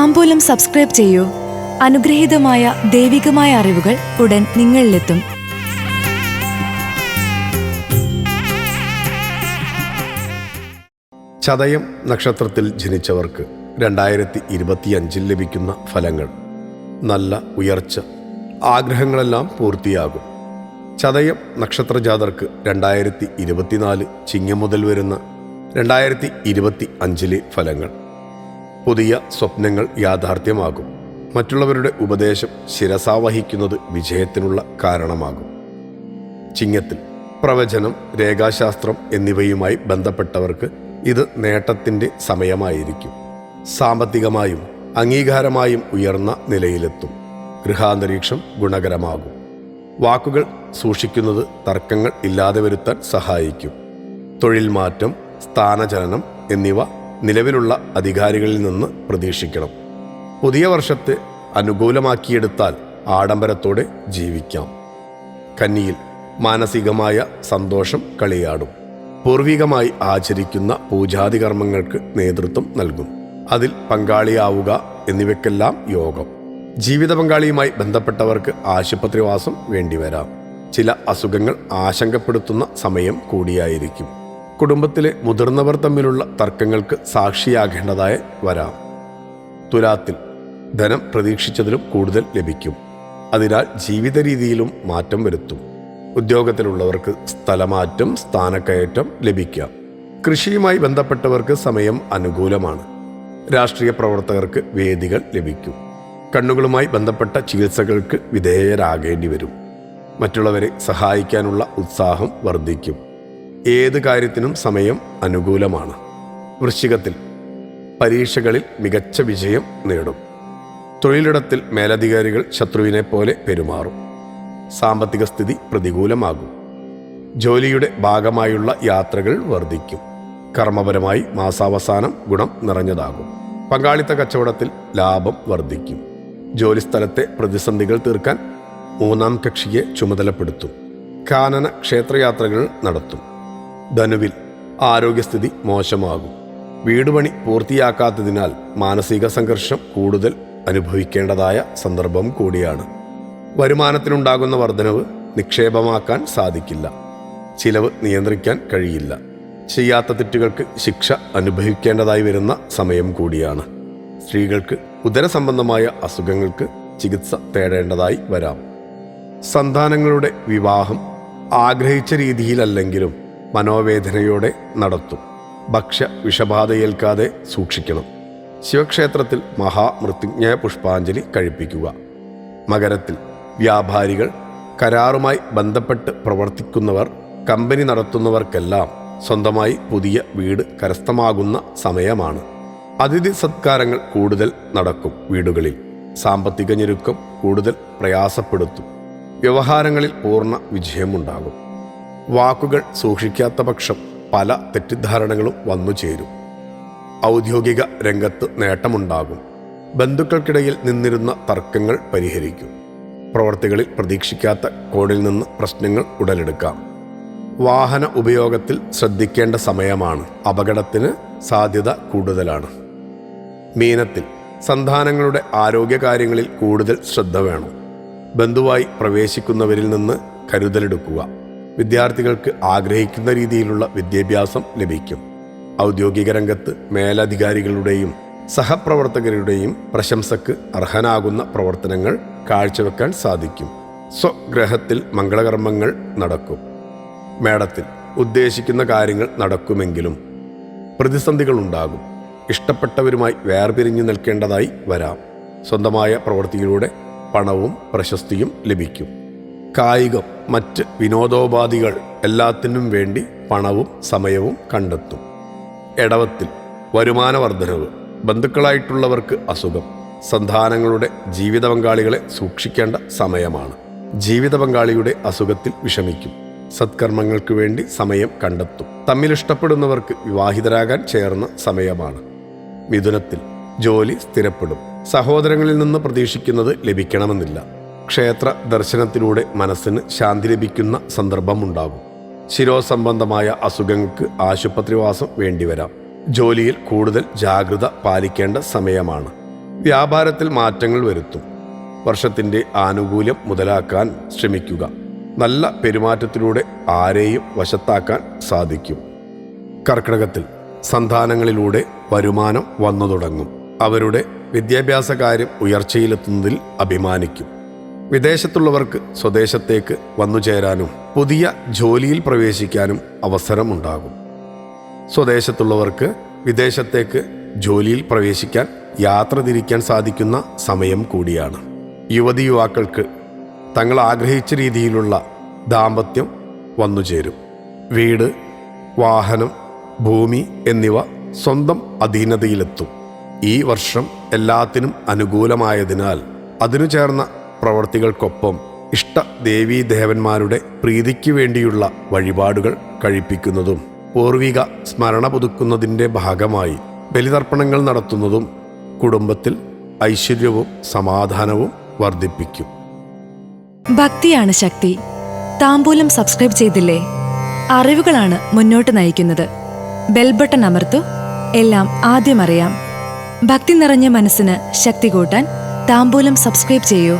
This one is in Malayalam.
താമ്പൂലം സബ്സ്ക്രൈബ് ചെയ്യൂ. അനുഗ്രഹീതമായ ദൈവികമായ അറിവുകൾ ഉടൻ നിങ്ങളിലെത്തും. ചതയം നക്ഷത്രത്തിൽ ജനിച്ചവർക്ക് രണ്ടായിരത്തി ഇരുപത്തിയഞ്ചിൽ ലഭിക്കുന്ന ഫലങ്ങൾ. നല്ല ഉയർച്ച ആഗ്രഹങ്ങളെല്ലാം പൂർത്തിയാകും. ചതയം നക്ഷത്ര ജാതർക്ക് രണ്ടായിരത്തി ഇരുപത്തിനാല് ചിങ്ങം മുതൽ വരുന്ന രണ്ടായിരത്തി ഇരുപത്തി അഞ്ചിലെ ഫലങ്ങൾ. പുതിയ സ്വപ്നങ്ങൾ യാഥാർത്ഥ്യമാകും. മറ്റുള്ളവരുടെ ഉപദേശം ശിരസാവഹിക്കുന്നത് വിജയത്തിനുള്ള കാരണമാകും. ചിങ്ങത്തിൽ പ്രവചനം രേഖാശാസ്ത്രം എന്നിവയുമായി ബന്ധപ്പെട്ടവർക്ക് ഇത് നേട്ടത്തിന്റെ സമയമായിരിക്കും. സാമ്പത്തികമായും അംഗീകാരമായും ഉയർന്ന നിലയിലെത്തും. ഗൃഹാന്തരീക്ഷം ഗുണകരമാകും. വാക്കുകൾ സൂക്ഷിക്കുന്നത് തർക്കങ്ങൾ ഇല്ലാതെ വരുത്താൻ സഹായിക്കും. തൊഴിൽ മാറ്റം സ്ഥാനചലനം എന്നിവ നിലവിലുള്ള അധികാരികളിൽ നിന്ന് പ്രതീക്ഷിക്കണം. പുതിയ വർഷത്തെ അനുകൂലമാക്കിയെടുത്താൽ ആഡംബരത്തോടെ ജീവിക്കാം. കന്നിയിൽ മാനസികമായ സന്തോഷം കളിയാടും. പൂർവികമായി ആചരിക്കുന്ന പൂജാതി കർമ്മങ്ങൾക്ക് നേതൃത്വം നൽകും. അതിൽ പങ്കാളിയാവുക എന്നിവയ്ക്കെല്ലാം യോഗം. ജീവിത പങ്കാളിയുമായി ബന്ധപ്പെട്ടവർക്ക് ആശുപത്രിവാസം വേണ്ടിവരാം. ചില അസുഖങ്ങൾ ആശങ്കപ്പെടുത്തുന്ന സമയം കൂടിയായിരിക്കും. കുടുംബത്തിലെ മുതിർന്നവർ തമ്മിലുള്ള തർക്കങ്ങൾക്ക് സാക്ഷിയാകേണ്ടതായി വരാം. തുലാത്തിൽ ധനം പ്രതീക്ഷിച്ചതിലും കൂടുതൽ ലഭിക്കും. അതിനാൽ ജീവിത രീതിയിലും മാറ്റം വരുത്തും. ഉദ്യോഗത്തിലുള്ളവർക്ക് സ്ഥലമാറ്റം സ്ഥാനക്കയറ്റം ലഭിക്കാം. കൃഷിയുമായി ബന്ധപ്പെട്ടവർക്ക് സമയം അനുകൂലമാണ്. രാഷ്ട്രീയ പ്രവർത്തകർക്ക് വേദികൾ ലഭിക്കും. കണ്ണുകളുമായി ബന്ധപ്പെട്ട ചികിത്സകൾക്ക് വിധേയരാകേണ്ടി വരും മറ്റുള്ളവരെ സഹായിക്കാനുള്ള ഉത്സാഹം വർദ്ധിക്കും. ഏത് കാര്യത്തിനും സമയം അനുകൂലമാണ്. വൃശ്ചികത്തിൽ പരീക്ഷകളിൽ മികച്ച വിജയം നേടും. തൊഴിലിടത്തിൽ മേലധികാരികൾ ശത്രുവിനെ പോലെ പെരുമാറും. സാമ്പത്തിക സ്ഥിതി പ്രതികൂലമാകും. ജോലിയുടെ ഭാഗമായുള്ള യാത്രകൾ വർദ്ധിക്കും. കർമ്മപരമായി മാസാവസാനം ഗുണം നിറഞ്ഞതാകും. പങ്കാളിത്ത കച്ചവടത്തിൽ ലാഭം വർദ്ധിക്കും. ജോലിസ്ഥലത്തെ പ്രതിസന്ധികൾ തീർക്കാൻ മൂന്നാം കക്ഷിയെ ചുമതലപ്പെടുത്തും. കാനന ക്ഷേത്രയാത്രകൾ നടത്തും. ധനുവിൽ ആരോഗ്യസ്ഥിതി മോശമാകും. വീടുപണി പൂർത്തിയാക്കാത്തതിനാൽ മാനസിക സംഘർഷം കൂടുതൽ അനുഭവിക്കേണ്ടതായ സന്ദർഭം കൂടിയാണ്. വരുമാനത്തിനുണ്ടാകുന്ന വർധനവ് നിക്ഷേപമാക്കാൻ സാധിക്കില്ല. ചിലവ് നിയന്ത്രിക്കാൻ കഴിയില്ല. ചെയ്യാത്ത തെറ്റുകൾക്ക് ശിക്ഷ അനുഭവിക്കേണ്ടതായി വരുന്ന സമയം കൂടിയാണ്. സ്ത്രീകൾക്ക് ഉദരസംബന്ധമായ അസുഖങ്ങൾക്ക് ചികിത്സ തേടേണ്ടതായി വരാം. സന്താനങ്ങളുടെ വിവാഹം ആഗ്രഹിച്ച രീതിയിലല്ലെങ്കിലും മനോവേദനയോടെ നടത്തും. ഭക്ഷ്യ വിഷബാധയേൽക്കാതെ സൂക്ഷിക്കണം. ശിവക്ഷേത്രത്തിൽ മഹാമൃത്യുഞ്ജയ പുഷ്പാഞ്ജലി കഴിപ്പിക്കുക. മകരത്തിൽ വ്യാപാരികൾ കരാറുമായി ബന്ധപ്പെട്ട് പ്രവർത്തിക്കുന്നവർ കമ്പനി നടത്തുന്നവർക്കെല്ലാം സ്വന്തമായി പുതിയ വീട് കരസ്ഥമാകുന്ന സമയമാണ്. അതിഥി സത്കാരങ്ങൾ കൂടുതൽ നടക്കും വീടുകളിൽ. സാമ്പത്തിക ഞെരുക്കം കൂടുതൽ പ്രയാസപ്പെടുത്തും. വ്യവഹാരങ്ങളിൽ പൂർണ വിജയമുണ്ടാകും. വാക്കുകൾ സൂക്ഷിക്കാത്ത പക്ഷം പല തെറ്റിദ്ധാരണകളും വന്നു ചേരും. ഔദ്യോഗിക രംഗത്ത് നേട്ടമുണ്ടാകും. ബന്ധുക്കൾക്കിടയിൽ നിന്നിരുന്ന തർക്കങ്ങൾ പരിഹരിക്കും. പ്രവർത്തികളിൽ പ്രതീക്ഷിക്കാത്ത കോണിൽ നിന്ന് പ്രശ്നങ്ങൾ ഉടലെടുക്കാം. വാഹന ഉപയോഗത്തിൽ ശ്രദ്ധിക്കേണ്ട സമയമാണ്. അപകടത്തിന് സാധ്യത കൂടുതലാണ്. മീനത്തിൽ സന്താനങ്ങളുടെ ആരോഗ്യകാര്യങ്ങളിൽ കൂടുതൽ ശ്രദ്ധ വേണം. ബന്ധുവായി പ്രവേശിക്കുന്നവരിൽ നിന്ന് കരുതലെടുക്കുക. വിദ്യാർത്ഥികൾക്ക് ആഗ്രഹിക്കുന്ന രീതിയിലുള്ള വിദ്യാഭ്യാസം ലഭിക്കും. ഔദ്യോഗിക രംഗത്ത് മേലധികാരികളുടെയും സഹപ്രവർത്തകരുടെയും പ്രശംസക്ക് അർഹനാകുന്ന പ്രവർത്തനങ്ങൾ കാഴ്ചവെക്കാൻ സാധിക്കും. സ്വഗ്രഹത്തിൽ മംഗളകർമ്മങ്ങൾ നടക്കും. മേടത്തിൽ ഉദ്ദേശിക്കുന്ന കാര്യങ്ങൾ നടക്കുമെങ്കിലും പ്രതിസന്ധികൾ ഉണ്ടാകും ഇഷ്ടപ്പെട്ടവരുമായി വേർപിരിഞ്ഞു നിൽക്കേണ്ടതായി വരാം. സ്വന്തമായ പ്രവൃത്തിയിലൂടെ പണവും പ്രശസ്തിയും ലഭിക്കും. കായികം മറ്റ് വിനോദോപാധികൾ എല്ലാത്തിനും വേണ്ടി പണവും സമയവും കണ്ടെത്തും. എടവത്തിൽ വരുമാന വർധനവ് ബന്ധുക്കളായിട്ടുള്ളവർക്ക് അസുഖം സന്താനങ്ങളുടെ ജീവിത പങ്കാളികളെ സൂക്ഷിക്കേണ്ട സമയമാണ്. ജീവിത പങ്കാളിയുടെ അസുഖത്തിൽ വിഷമിക്കും. സത്കർമ്മങ്ങൾക്ക് വേണ്ടി സമയം കണ്ടെത്തും. തമ്മിൽ ഇഷ്ടപ്പെടുന്നവർക്ക് വിവാഹിതരാകാൻ ചേർന്ന സമയമാണ്. മിഥുനത്തിൽ ജോലി സ്ഥിരപ്പെടും. സഹോദരങ്ങളിൽ നിന്ന് പ്രതീക്ഷിക്കുന്നത് ലഭിക്കണമെന്നില്ല. ക്ഷേത്ര ദർശനത്തിലൂടെ മനസ്സിന് ശാന്തി ലഭിക്കുന്ന സന്ദർഭമുണ്ടാകും. ശിരോസംബന്ധമായ അസുഖങ്ങൾക്ക് ആശുപത്രിവാസം വേണ്ടിവരാം. ജോലിയിൽ കൂടുതൽ ജാഗ്രത പാലിക്കേണ്ട സമയമാണ്. വ്യാപാരത്തിൽ മാറ്റങ്ങൾ വരുത്തും. വർഷത്തിന്റെ ആനുകൂല്യം മുതലാക്കാൻ ശ്രമിക്കുക. നല്ല പെരുമാറ്റത്തിലൂടെ ആരെയും വശത്താക്കാൻ സാധിക്കും. കർക്കിടകത്തിൽ സന്താനങ്ങളിലൂടെ വരുമാനം വന്നു തുടങ്ങും. അവരുടെ വിദ്യാഭ്യാസ കാര്യം ഉയർച്ചയിലെത്തുന്നതിൽ അഭിമാനിക്കും. വിദേശത്തുള്ളവർക്ക് സ്വദേശത്തേക്ക് വന്നു ചേരാനും പുതിയ ജോലിയിൽ പ്രവേശിക്കാനും അവസരമുണ്ടാകും. സ്വദേശത്തുള്ളവർക്ക് വിദേശത്തേക്ക് ജോലിയിൽ പ്രവേശിക്കാൻ യാത്ര തിരിക്കാൻ സാധിക്കുന്ന സമയം കൂടിയാണ്. യുവതി യുവാക്കൾക്ക് തങ്ങൾ ആഗ്രഹിച്ച രീതിയിലുള്ള ദാമ്പത്യം വന്നുചേരും വീട് വാഹനം ഭൂമി എന്നിവ സ്വന്തം അധീനതയിലെത്തും. ഈ വർഷം എല്ലാത്തിനും അനുകൂലമായതിനാൽ അതിനു ചേർന്ന പ്രവർത്തികൾക്കൊപ്പം ഇഷ്ട ദേവീദേവന്മാരുടെ പ്രീതിക്ക് വേണ്ടിയുള്ള വഴിപാടുകൾ കഴിപ്പിക്കുന്നതും പൂർവിക സ്മരണ പുതുക്കുന്നതിന്റെ ഭാഗമായി ബലിതർപ്പണങ്ങൾ നടത്തുന്നതും കുടുംബത്തിൽ ഐശ്വര്യവും സമാധാനവും വർദ്ധിപ്പിക്കും. ഭക്തിയാണ് ശക്തി. താമ്പൂലം സബ്സ്ക്രൈബ് ചെയ്തില്ലേ? അറിവുകളാണ് മുന്നോട്ട് നയിക്കുന്നത്. ബെൽബട്ടൺ അമർത്തു എല്ലാം ആദ്യം അറിയാം. ഭക്തി നിറഞ്ഞ മനസ്സിന് ശക്തി കൂട്ടാൻ താമ്പൂലം സബ്സ്ക്രൈബ് ചെയ്യൂ.